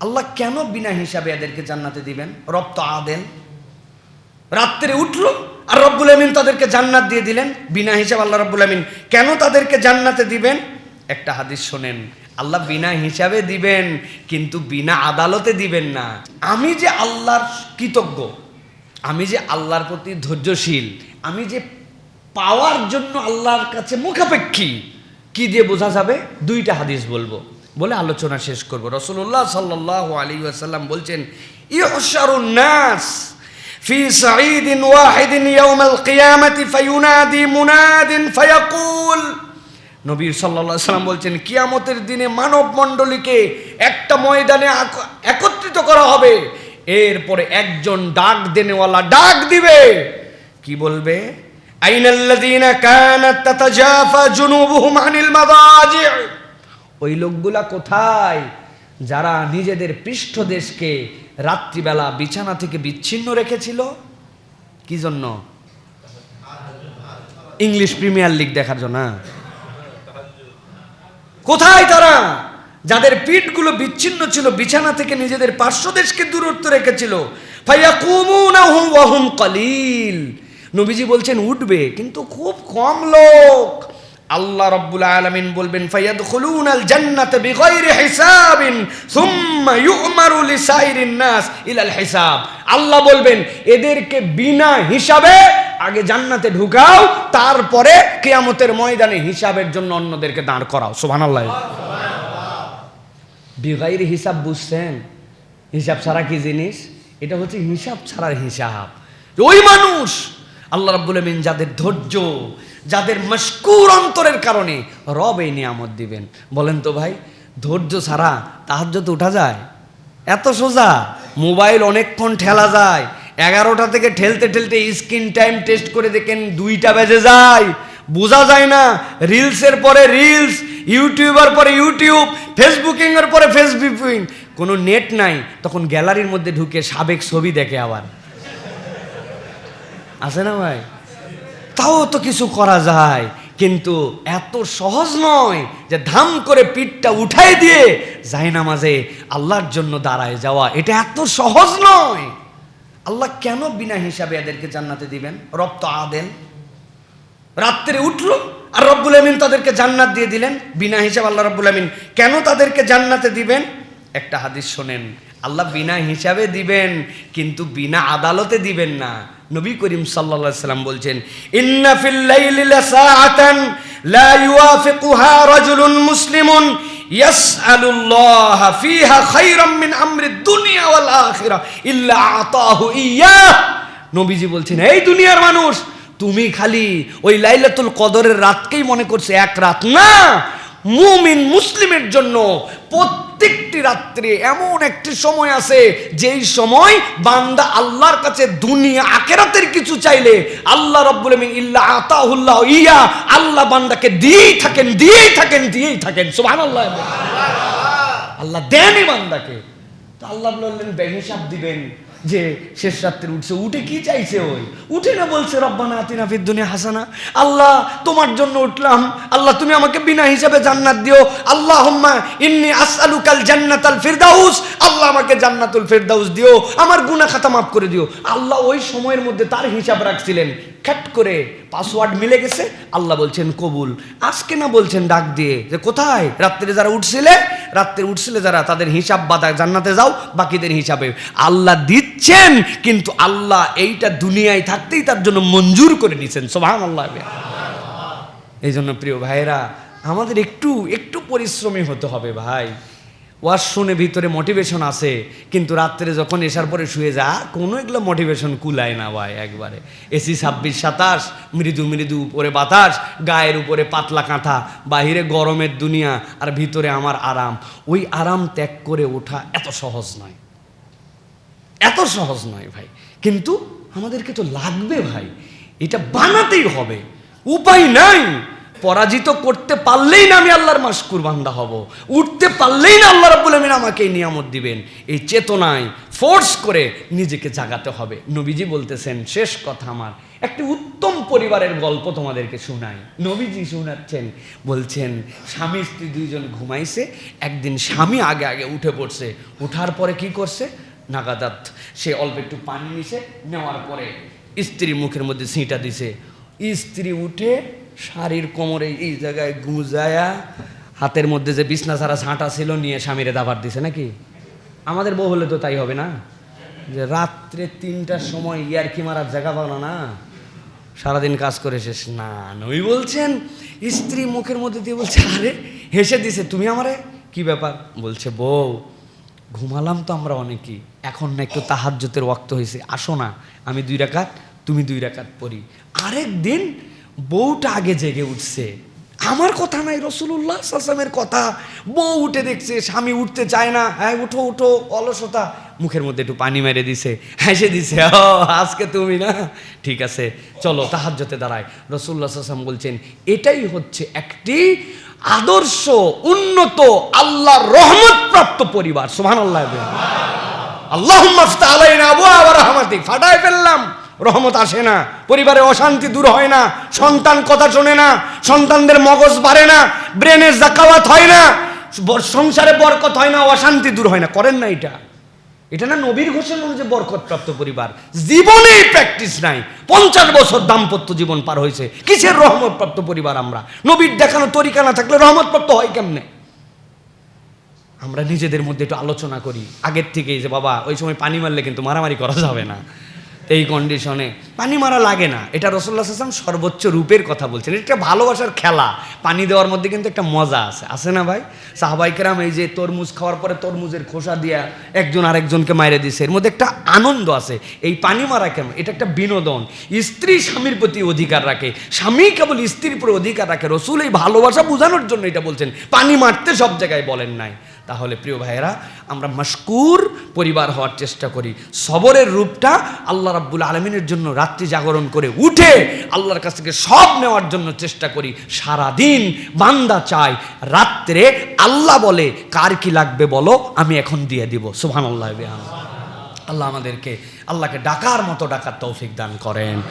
আল্লাহ কেন বিনা হিসাবে এদেরকে জান্নাতে দিবেন? রব তো আদেন। রাত্রে উঠল আর রব্বুল আমিন তাদেরকে জান্নাত দিয়ে দিলেন। বিনা হিসাব আল্লাহ রব্বুল আমিন কেন তাদেরকে জান্নাতে দিবেন? একটা হাদিস শোনেন, আল্লাহ বিনা হিসাবে দিবেন, কিন্তু বিনা আদালতে দিবেন না। আমি যে আল্লাহর কৃতজ্ঞ, আমি যে আল্লাহর প্রতি ধৈর্যশীল, আমি যে পাওয়ার জন্য আল্লাহর কাছে মুখাপেক্ষী, কি দিয়ে বোঝা যাবে? দুইটা হাদিস বলব। বলে আলোচনা শেষ করব রসুল্লাহ সাল্লাহ আলী আসাল্লাম বলছেন ইহসারুন নাস في صعيد واحد يوم القيامة فينادي مناد فيقول নবী সাল্লাল্লাহু আলাইহি সাল্লাম বলছেন কিয়ামতের দিনে মানব মণ্ডলীকে একটা ময়দানে আক- একত্রিত করা হবে এরপরে একজন ডাক দেনেওয়ালা ডাক দিবে কি বলবে আইনাল্লাযীনা কানাত তাতাজাফা জুনুবুহুম আনিল মাদাজি' ওই লোকগুলা কোথায়? যারা নিজেদের পৃষ্ঠদেশকে রাত্রিবেলা বিছানা থেকে বিচ্ছিন্ন রেখেছিল? কি জন্য? ইংলিশ প্রিমিয়ার লিগ দেখার জন্য কোথায় তারা? যাদের পিঠগুলো বিচ্ছিন্ন ছিল, বিছানা থেকে নিজেদের পার্শ্বদেশকে দূরত্ব রেখেছিল। কলিল। নবীজি বলছেন, উঠবে, কিন্তু খুব কম লোক। আল্লাহ রাব্বুল আলামিন বলবেন ফাইয়াদ খুলুন আল জান্নাতা বিগাইরি হিসাবিন, সুম্মা ইউমারু লিসাইরিন নাস ইলাল হিসাব। আল্লাহ বলবেন, এদেরকে বিনা হিসাবে আগে জান্নাতে ঢুকাও, তারপরে কিয়ামতের ময়দানে হিসাবের জন্য অন্যদেরকে দাঁড় করাও। সুবহানাল্লাহ। বিগাইরি হিসাব বুঝছেন? হিসাব ছাড়া কি জিনিস? এটা হচ্ছে হিসাব ছাড়ার হিসাব। ওই মানুষ আল্লাহ রাব্বুল আমিন যাদের ধৈর্য, যাদের মশকুর অন্তরের কারণে রব এই নিয়ামত দিবেন। বলেন তো ভাই, ধৈর্য ছাড়া তাহার তো উঠা যায়? এত সোজা, মোবাইল অনেকক্ষণ ঠেলা যায়, এগারোটা থেকে ঠেলতে ঠেলতে স্ক্রিন টাইম টেস্ট করে দেখেন দুইটা বেজে যায়। বোঝা যায় না, রিলসের পরে রিলস, ইউটিউবার পরে ইউটিউব ফেসবুকিং এর পরে ফেসবুকিং। কোনো নেট নাই, তখন গ্যালারির মধ্যে ঢুকে সাবেক ছবি দেখে আবার। আছে না ভাই? তাও তো কিছু করা যায়, কিন্তু এত সহজ নয় যে ধাম করে পিঠটা উঠাই দিয়ে যায় না মাঝে আল্লাহর জন্য দাঁড়ায় যাওয়া। এটা এত সহজ নয়। আল্লাহ কেন বিনা হিসাবে এদেরকে জান্নাতে দিবেন? রব তো আদেন রাত্রে উঠল আর রব্বুল আমিন তাদেরকে জান্নাত দিয়ে দিলেন। বিনা হিসাব আল্লাহ রব্বুল আমিন কেন তাদেরকে জান্নাতে দিবেন? একটা হাদিস শোনেন, আল্লাহ বিনা হিসাবে দিবেন, কিন্তু বিনা আদালতে দিবেন না। নবী করিম আলাইহি সাল্লাম বলছেন মুসলিমুন মিন নবীজি বলছেন, এই দুনিয়ার মানুষ, তুমি খালি ওই লাইলাতুল কদরের রাতকেই মনে করছে, এক রাত না মুমিন মুসলিমের জন্য প্রত্যেকটি রাত্রে এমন একটি সময় আছে, যেই সময় বান্দা আল্লাহর কাছে দুনিয়া আকেরাতের কিছু চাইলে আল্লাহ রব্বুল আমিন ইল্লা আতাহুল্লাহ ইয়া, আল্লাহ বান্দাকে দিয়েই থাকেন দিয়েই থাকেন দিয়েই থাকেন। সুবহানাল্লাহ। আল্লাহ দেনই বান্দাকে। তো আল্লাহ বললেন, বেহিসাব দিবেন। যে শেষ রাত্রে উঠছে, উঠে কি চাইছে ওই? উঠে না বলছে, রব্বানা আতিনা ফিদ দুনিয়া হাসানা। আল্লাহ, তোমার জন্য উঠলাম। আল্লাহ, তুমি আমাকে বিনা হিসাবে জান্নাত দিও। আল্লাহ ইন্নি আসআলুকাল জান্নাতাল ফিরদাউস। আল্লাহ আমাকে জান্নাতুল ফিরদাউস দিও, আমার গুনাহ খাতা মাফ করে দিও। আল্লাহ ওই সময়ের মধ্যে তার হিসাব রাখছিলেন। খ্যাট করে পাসওয়ার্ড মিলে গেছে। আল্লাহ বলছেন, কবুল। আজকে না বলছেন, ডাক দিয়ে। যে কোথায়? রাত্রে যারা উঠছিলে, রাত্রে উঠছিলে যারা, তাদের হিসাব বাদা জান্নাতে যাও, বাকিদের হিসাবে। আল্লাহ দিচ্ছেন, কিন্তু আল্লাহ এইটা দুনিয়ায় থাকতেই তার জন্য মঞ্জুর করে নিছেন। সোভান আল্লাহ এই জন্য প্রিয় ভাইরা আমাদের একটু একটু পরিশ্রমী হতে হবে ভাই। শুনে ভিতরে মোটিভেশন আছে, কিন্তু রাত্রে যখন এসার পরে শুয়ে যা, কোনো এগুলো মোটিভেশন কুলায় না ভাই একবারে। এসি ছাব্বিশ সাতাশ, মৃদু মৃদু উপরে বাতাস, গায়ের উপরে পাতলা কাঁথা, বাহিরে গরমের দুনিয়া, আর ভিতরে আমার আরাম। ওই আরাম ত্যাগ করে ওঠা এত সহজ নয়। এত সহজ নয় ভাই। কিন্তু আমাদেরকে তো লাগবে ভাই। এটা বানাতেই হবে। উপায় নাই। পরাজিত করতে পারলেই না আমি আল্লাহর মাসকুর বান্দা হব। উঠতে পারলেই না আল্লাহ রাব্বুল আমিন আমাকে এই নিয়ামত দিবেন। এই চেতনায় ফোর্স করে নিজেকে জাগাতে হবে। নবীজি বলতেছেন, শেষ কথা আমার। একটি উত্তম পরিবারের গল্প তোমাদেরকে শোনাই। নবীজি শোনাচ্ছেন, বলছেন, স্বামী স্ত্রী দুইজন ঘুমাইছে, একদিন স্বামী আগে আগে উঠে পড়ছে। উঠার পরে কি করছে? নাগাদাত। সে অল্প একটু পানি নিছে, নেওয়ার পরে স্ত্রীর মুখের মধ্যে ছিঁটা দিছে। স্ত্রী উঠে শাড়ির কোমরে এই জায়গায় গুজায়া হাতের মধ্যে যে বিছনা ছাড়া ছাঁটা ছিল, নিয়ে স্বামীরে দাবার দিছে নাকি? আমাদের বউ হলে তো তাই হবে না? যে রাত্রে তিনটার সময় ইয়ারকি মারার জায়গা পালো না? সারাদিন কাজ করে শেষ। না নই বলছেন, স্ত্রী মুখের মধ্যে দিয়ে বলছে, আরে, হেসে দিছে। তুমি আমারে? কি ব্যাপার? বলছে, বউ ঘুমালাম তো আমরা অনেকেই। এখন না একটু তাহাজ্যতের ওয়াক্ত হয়েছে। আসো না, আমি দুই রাকাত, তুমি দুই রাকাত পড়ি। আরেক দিন বউটা আগে জেগে উঠছে। আমার কথা নাই রসুল্লাহ সাসামের কথা। বউ উঠে দেখছে, স্বামী উঠতে চায় না। হ্যাঁ উঠো উঠো, অলসতা। মুখের মধ্যে একটু পানি মেরে দিছে, হেসে দিছে, ও, আজকে তুমি না? ঠিক আছে, চলো তাহাজ্যতে দাঁড়ায় রসুল্লাহ সাসাম বলছেন, এটাই হচ্ছে একটি আদর্শ, উন্নত, আল্লাহর রহমত প্রাপ্ত পরিবার সোহান আল্লাহ আল্লাহ রহমতি ফাটায় ফেললাম, রহমত আসে না, পরিবারে অশান্তি দূর হয় না, সন্তান কথা শোনে না, সন্তানদের মগজ বাড়ে না, ব্রেনের জাকাওয়াত হয় না, সংসারে বরকত হয় না, অশান্তি দূর হয় না। করেন না এটা। এটা না নবীর ঘোষণা অনুযায়ী বরকতপ্রাপ্ত পরিবার। জীবনে প্র্যাকটিস নাই। পঞ্চাশ বছর দাম্পত্য জীবন পার হয়েছে। কিসের রহমতপ্রাপ্ত পরিবার আমরা? নবীর দেখানো তরিকা না থাকলে রহমতপ্রাপ্ত হয় কেমনে? আমরা নিজেদের মধ্যে একটু আলোচনা করি। আগের থেকে যে, বাবা, ওই সময় পানি মারলে কিন্তু মারামারি করা যাবে না। এই কন্ডিশনে পানি মারা লাগে না। এটা রসল্লা হাসান সর্বোচ্চ রূপের কথা বলছেন। এটা ভালোবাসার খেলা। পানি দেওয়ার মধ্যে কিন্তু একটা মজা আছে। আছে না ভাই? সাহাবাইকেরাম এই যে তরমুজ খাওয়ার পরে তরমুজের খোসা দিয়া একজন আরেকজনকে মাইরে দিছে। এর মধ্যে একটা আনন্দ আছে। এই পানি মারা কেন? এটা একটা বিনোদন। স্ত্রী স্বামীর প্রতি অধিকার রাখে। স্বামী কেবল স্ত্রীর প্রতি অধিকার রাখে। রসুল এই ভালোবাসা বোঝানোর জন্য এটা বলছেন। পানি মারতে সব জায়গায় বলেন নাই। তাহলে প্রিয় ভাইয়েরা, আমরা মশকুর পরিবার হওয়ার চেষ্টা করি। সবরের রূপটা আল্লাহ রাব্বুল আলমিনের জন্য রাত্রি জাগরণ করে উঠে আল্লাহর কাছ থেকে সব নেওয়ার জন্য চেষ্টা করি। সারাদিন বান্দা চাই। রাত্রে আল্লাহ বলে, কার কি লাগবে বলো? আমি এখন দিয়ে দিব। সুবহান আল্লাহ আল্লাহ আমাদেরকে, আল্লাহকে ডাকার মতো ডাকার তৌফিক দান করেন।